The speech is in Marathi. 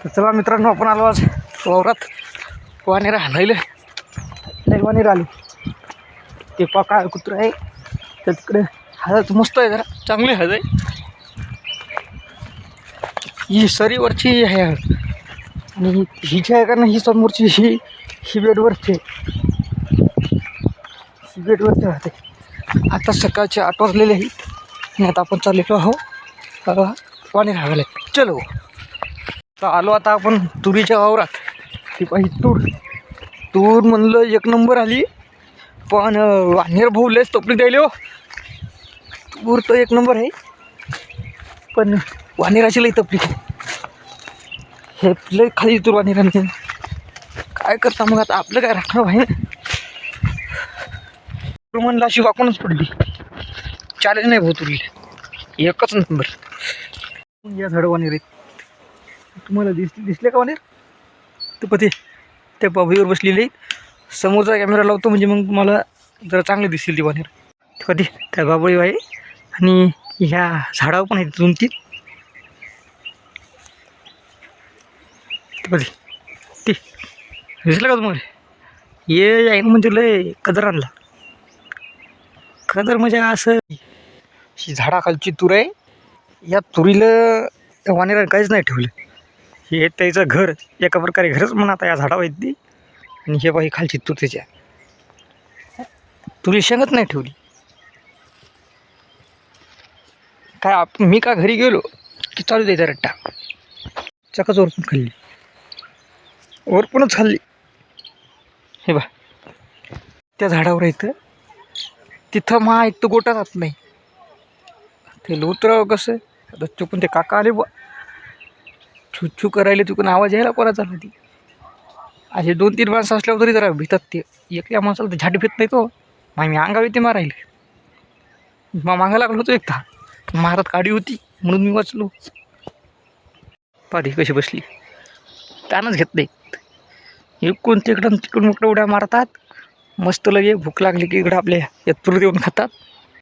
तर चला मित्रांनो आपण आलो आज वावरात. वानेर हाणायला नाही वानेर आली ते पा काय कुत्र आहे? तर तिकडे हळद मस्त आहे जरा. चांगली हळद आहे. ही सरीवरची आहे. आणि ही जी आहे का ना ही समोरची ही ही बेडवरची आहे. ही बेडवरची राहते आता सकाळचे आठ वाजलेले आहेत आणि आता आपण चाललेलो आहो अ, पाणी राहायला. चलो. तर आलो आता आपण तुरीच्या वावरात. ती पाहिजे तूर. तूर म्हणलं एक नंबर आली. पण वानेर भाऊ लयच तपली द्यायले हो. तूर तर एक नंबर आहे. पण वानेराची लई तपली. हे लई खाली तूर वानेरांचे काय करता मग आता? आपलं काय राखणं भाई? तूर म्हणलं अशी वाकूनच पडली. चालेल नाही भाऊ तुरीला. एकच नंबर. या झाडं वानेर आहेत. तुम्हाला दिस दिसले का म्हणे? ते पती त्या बाबईवर बसलेली. समोरचा कॅमेरा लावतो म्हणजे मग तुम्हाला जरा चांगले दिसतील ती वानेर ते कधी त्या बाबळी आहे आणि ह्या झाडावर पण आहेत दोन तीन ते कधी ती दिसलं का तुम्हाला? ये आहे म्हणजे लय कदर आणला. कदर म्हणजे असं ही झाडाखालची तूर आहे. या तुरीला त्या वानेराने काहीच नाही ठेवलं. हे त्याचं घर एका प्रकारे घरच म्हणा आता या झाडावर येत ती. आणि हे बाई खालची तुतीच्या त्याच्या तुरी शेंगत नाही ठेवली. काय आप मी का घरी गेलो की चालू द्यायचा रट्टा? चकच ओरपून खाल्ली. ओरपूनच खाल्ली. हे बा त्या झाडावर येतं तिथं मा एक तो गोटा जात नाही. ते लोत्र कसं आता चुकून ते काका आले बुवा. छू छू करायला तिकडून आवाज यायला कोणाचा आला ती असे दोन तीन माणसं असल्यावर तरी जरा भितात ते. एकल्या माणसाला तर झाट भेट नाही तो. मग मी अंगावी ते मारायला. मग मागा लागलो होतो एकदा. महारात काडी होती म्हणून मी वाचलो. पाठी कशी बसली? त्यानंच घेत नाही इकडून तिकडून तिकडून इकडं उड्या मारतात. मस्त लगे भूक लागली की इकडं आपल्या या देऊन खातात.